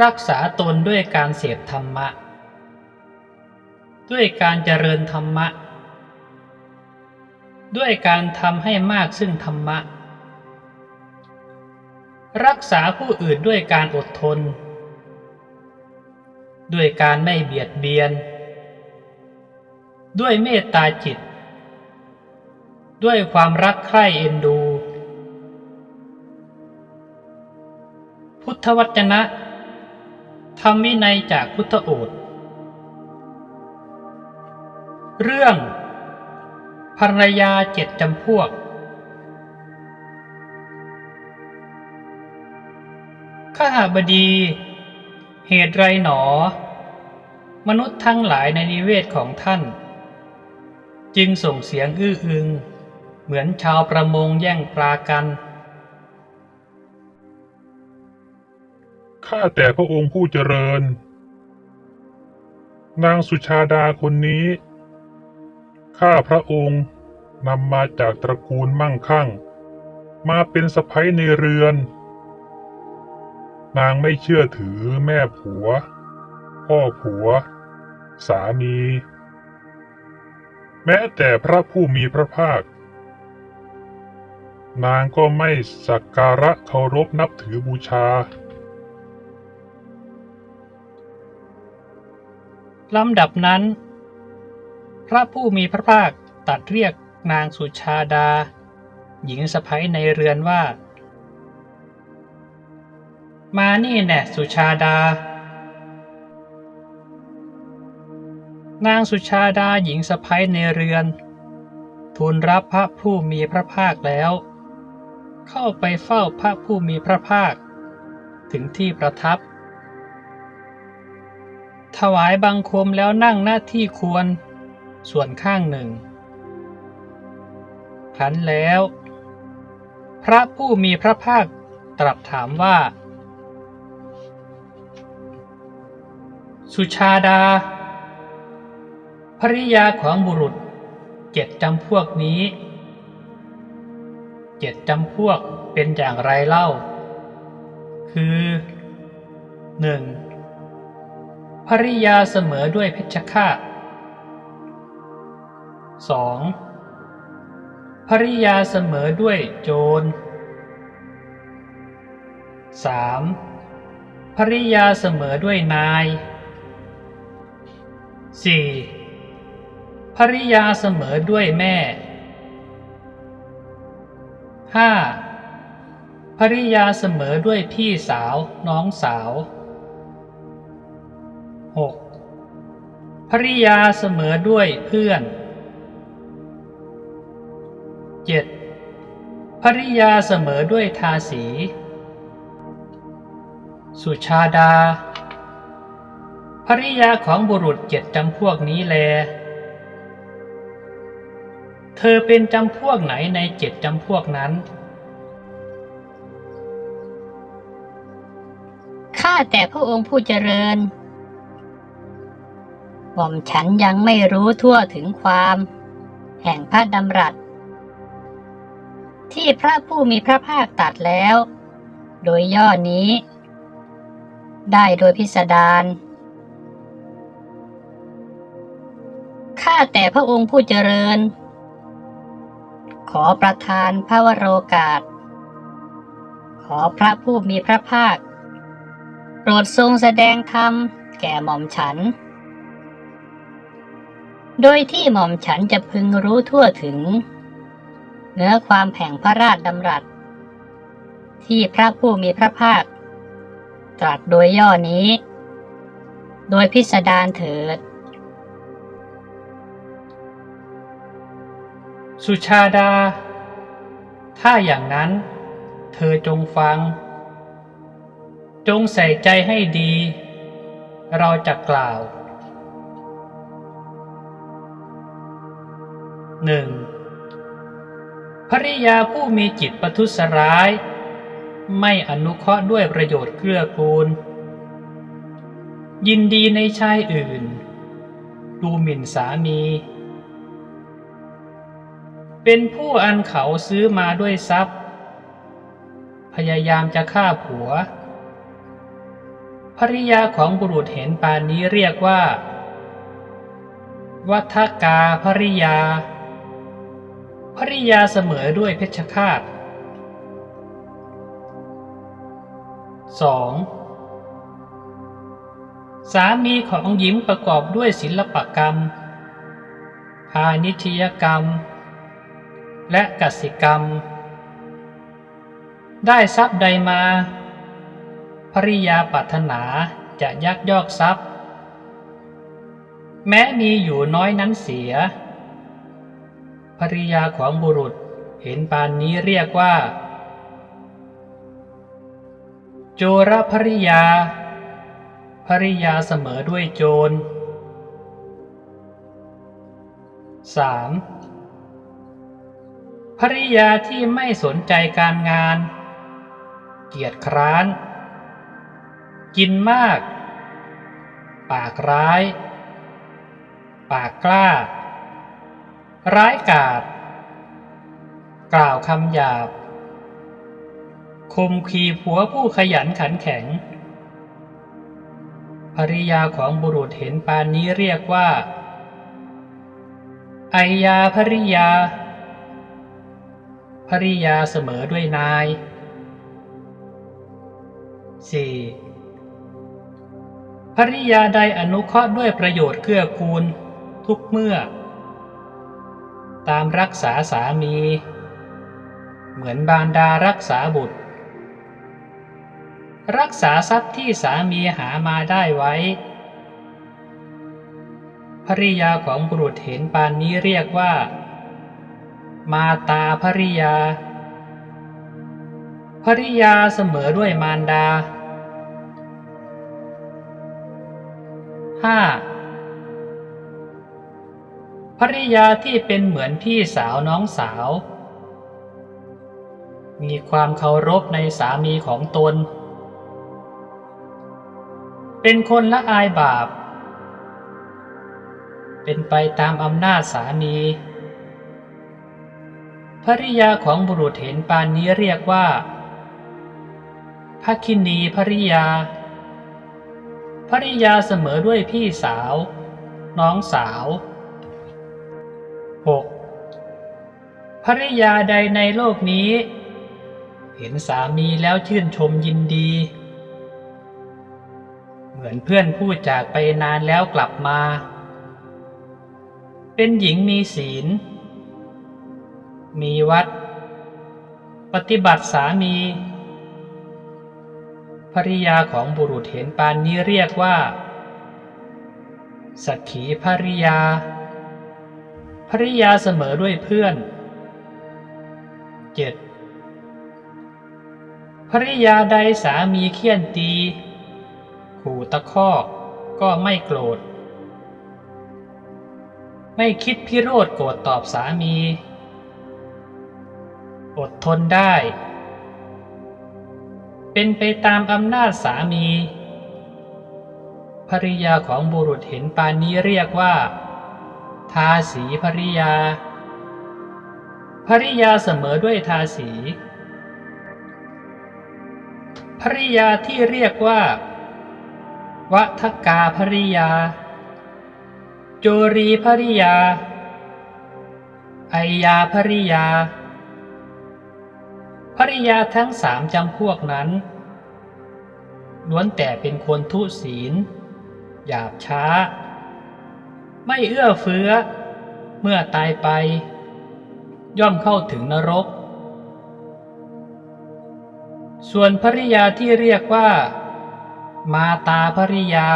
รักษาตนด้วยการเสพธรรมะ ด้วยการเจริญธรรมะ ด้วยการทำให้มากซึ่งธรรมะ รักษาผู้อื่นด้วยการอดทน ด้วยการไม่เบียดเบียน ด้วยเมตตาจิต ด้วยความรักใคร่เอ็นดู พุทธวจนะ ธรรมวินัยจากพุทธโอษฐ์เรื่อง ภรรยาเจ็ดจำพวก ข้าบดี เหตุไรหนอ มนุษย์ทั้งหลายในนิเวศของท่าน จึงส่งเสียงอื้ออึง เหมือนชาวประมงแย่งปลากัน ข้าแต่พระองค์ผู้เจริญ นางสุชาดาคนนี้ ข้าพระองค์นำมาจากตระกูลมั่งคั่ง มาเป็นสะพ้ยในเรือน นางไม่เชื่อถือแม่ผัว พ่อผัว สามี แม้แต่พระผู้มีพระภาค นางก็ไม่สักการะเคารพนับถือบูชา ลำดับนั้น พระผู้มีพระภาคตัดเรียกนางสุชาดา หญิงสะพ้ยในเรือนว่า มานี่แน่สุชาดา นางสุชาดาหญิงสะพ้ยในเรือน ทูลรับพระผู้มีพระภาคแล้ว เข้าไปเฝ้าพระผู้มีพระภาค ถึงที่ประทับ วายบังคมแล้วนั่งหน้าที่ควร ส่วนข้างหนึ่งครั้นแล้ว พระผู้มีพระภาคตรัสถามว่า สุชาดา ภริยาของบุรุษเจ็ดจำพวกนี้ เจ็ดจำพวกเป็นอย่างไรเล่า คือหนึ่ง ภริยาเสมอด้วยเพชฌฆาต 2. ภริยาเสมอด้วยโจร 3. ภริยาเสมอด้วยนาย 4. ภริยาเสมอด้วยแม่ 5. ภริยาเสมอด้วยพี่สาวน้องสาว 6. ภริยาเสมอด้วยเพื่อน 7. ภริยาเสมอด้วยทาสี สุชาดา ภริยาของบุรุษเจ็ดจำพวกนี้แล เธอเป็นจำพวกไหนในเจ็ดจำพวกนั้นข้าแต่พระองค์ผู้เจริญ หม่อมฉันยังไม่รู้ทั่วถึงความ แห่งพระดำรัส ที่พระผู้มีพระภาคตรัดแล้ว โดยย่อนี้ ได้โดยพิสดารข้าแต่พระองค์ผู้เจริญ ขอประทานพระวโรกาส ขอพระผู้มีพระภาค โปรดทรงแสดงธรรมแก่หม่อมฉัน โดยที่หม่อมฉันจะพึงรู้ทั่วถึง เนื้อความแผงพระราชดำรัส ที่พระผู้มีพระภาค ตรัสโดยย่อนี้ โดยพิสดารเถิด สุชาดา ถ้าอย่างนั้น เธอจงฟัง จงใส่ใจให้ดี เราจะกล่าว หนึ่งภริยาผู้มีจิตประทุษร้าย ไม่อนุเคราะห์ด้วยประโยชน์เกื้อกูล ยินดีในชายอื่น ดูหมิ่นสามี เป็นผู้อันเขาซื้อมาด้วยทรัพย์ พยายามจะฆ่าผัวภริยาของบุรุษเห็นปานนี้เรียกว่า วัฏกาภริยา ภริยาเสมอด้วยเพชฌฆาต 2. สามีของหญิงประกอบด้วยศิลปกรรม พาณิชยกรรม และกสิกรรม ได้ทรัพย์ใดมาภริยาปรารถนาจะยักยอกทรัพย์ แม้มีอยู่น้อยนั้นเสีย ภริยาของบุรุษเห็นปานนี้เรียกว่า โจรภริยาภริยาเสมอด้วยโจร 3. ภริยาที่ไม่สนใจการงาน เกียจคร้าน กินมาก ปากร้าย ปากกล้า ร้ายกาจกล่าวคำหยาบคมขีผัวผู้ขยันขันแข็ง ภริยาของบุรุษเห็นปานนี้เรียกว่าไอยาภริยา ภริยาเสมอด้วยนาย 4. ภริยาใดอนุเคราะห์ด้วยประโยชน์เกื้อกูลทุกเมื่อ ตามรักษาสามี เหมือนบารดารักษาบุตร รักษาทรัพย์ที่สามีหามาได้ไว้ ภริยาของบุรุษเห็นปานนี้เรียกว่า มาตาภริยา ภริยาเสมอด้วยมารดา 5. ภริยาที่เป็นเหมือนพี่สาวน้องสาว มีความเคารพในสามีของตน เป็นคนละอายบาป เป็นไปตามอำนาจสามีภริยาของบุรุษเห็นปานนี้เรียกว่าภคินีภริยาภริยาเสมอด้วยพี่สาว น้องสาว 6. ภริยาใดในโลกนี้ เห็นสามีแล้วชื่นชมยินดี เหมือนเพื่อนผู้จากไปนานแล้วกลับมา เป็นหญิงมีศีล มีวัด ปฏิบัติสามีภริยาของบุรุษเห็นปานนี้เรียกว่า สักขีภริยา ภริยาเสมอด้วยเพื่อน 7. ภริยาใดสามีเคี่ยนตี ขู่ตะคอกก็ไม่โกรธ ไม่คิดพิโรธโกรธตอบสามี อดทนได้ เป็นไปตามอำนาจสามีภริยาของบุรุษเห็นปานนี้เรียกว่า ทาสีภริยา ภริยาเสมอด้วยทาสี ภริยาที่เรียกว่าวัฏกาภริยา โจรีภริยาไอยาภริยา ภริยาทั้งสามจำพวกนั้น ล้วนแต่เป็นคนทุศีล หยาบช้า ไม่เอื้อเฟื้อ เมื่อตายไป ย่อมเข้าถึงนรก ส่วนภริยาที่เรียกว่า มาตาภริยา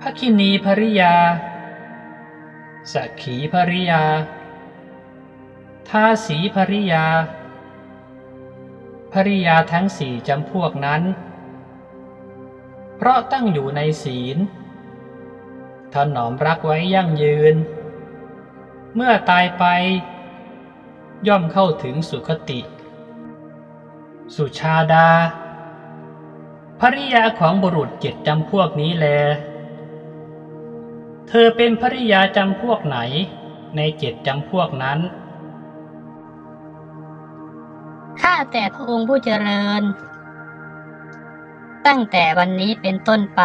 ภคินีภริยา สักขีภริยา ทาสีภริยา ภริยาทั้งสี่จำพวกนั้น เพราะตั้งอยู่ในศีล ถนอมรักไว้ยั่งยืน เมื่อตายไป ย่อมเข้าถึงสุคติ สุชาดาภริยาของบุรุษเจ็ดจำพวกนี้แล เธอเป็นภริยาจำพวกไหน ในเจ็ดจำพวกนั้น ข้าแต่พระองค์ผู้เจริญตตั้งแต่วันนี้เป็นต้นไป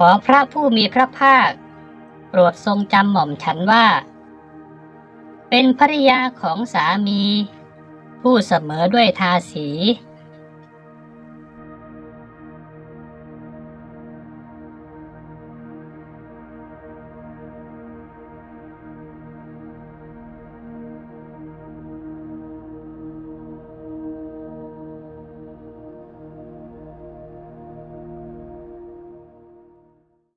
ขอพระผู้มีพระภาค โปรดทรงจำหม่อมฉันว่า เป็นภริยาของสามี ผู้เสมอด้วยทาสี